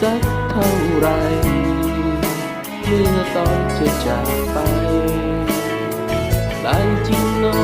สักเท่าไร เมื่อตอนเธอจากไปได้จริงเนอ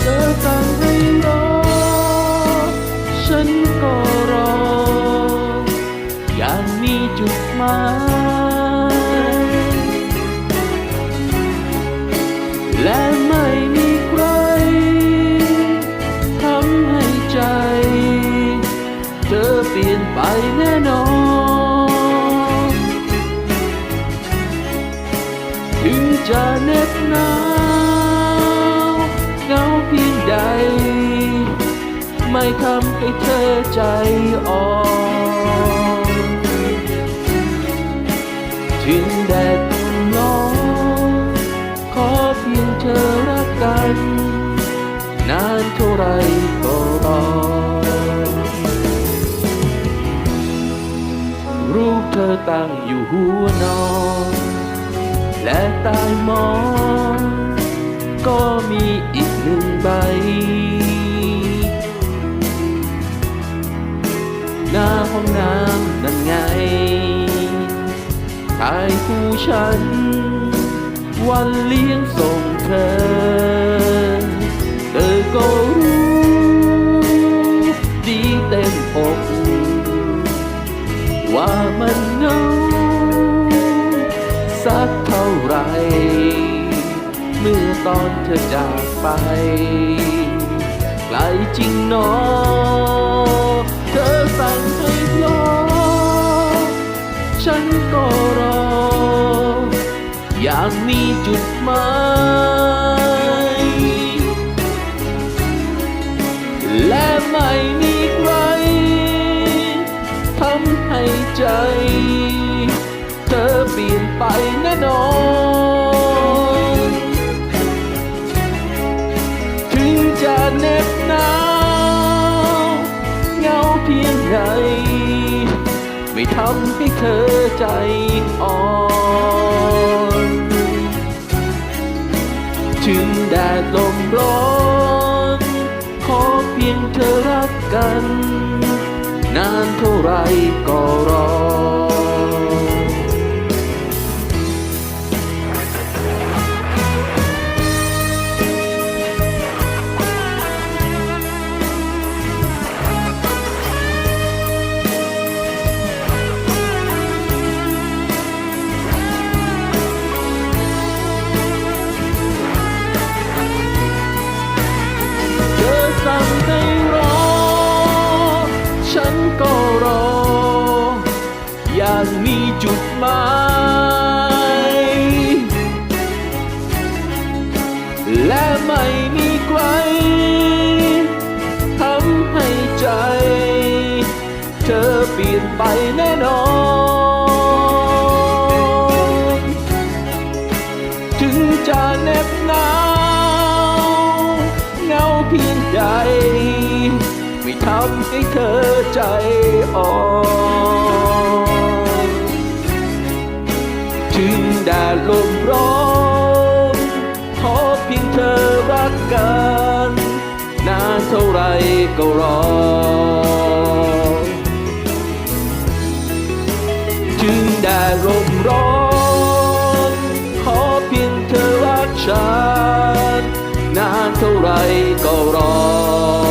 เธอสั่งให้รอ ฉันก็รอ อย่างมีจุดหมายและ จะเหน็บหนาวเหงาเพียงใด ไม่ทำให้เธอใจอ่อนถึงแดดร้อนขอเพียงเธอรักกัน นานเท่าไรก็รอรูปเธอตั้งอยู่หัวนอน มอง ก็มีอีกหนึ่งใบ หน้าห้องน้ำนั่นไงทายคู่ฉัน วันเลี้ยงส่งเธอ อนเธอจากไป ไกลจริงหนอ เธอสั่งให้รอ ฉันก็รอ อยางมีจุดหมาย และไม่มีใครทำให้ใจ เธอเปลี่ยนไปแน่นอน เหน็บหนาวเงาเพียงใดไม่ทำให้เธอใจอ่อน ถึงแดดลมร้อน ขอเพียงเธอรักกัน นานเท่าไรก็รอ จุดหมายและไม่มีใครทำให้ใจ เธอเปลี่ยนไปแน่นอน ถึงจะเน็บหนาวเงาเพียงใด ไม่ทำให้เธอใจอ่อน แดดลมร้อนขอเพียงเธอรักกัน นานเท่าไรก็รอ ถึงแดดลมร้อนขอเพียงเธอรักฉัน นานเท่าไรก็รอ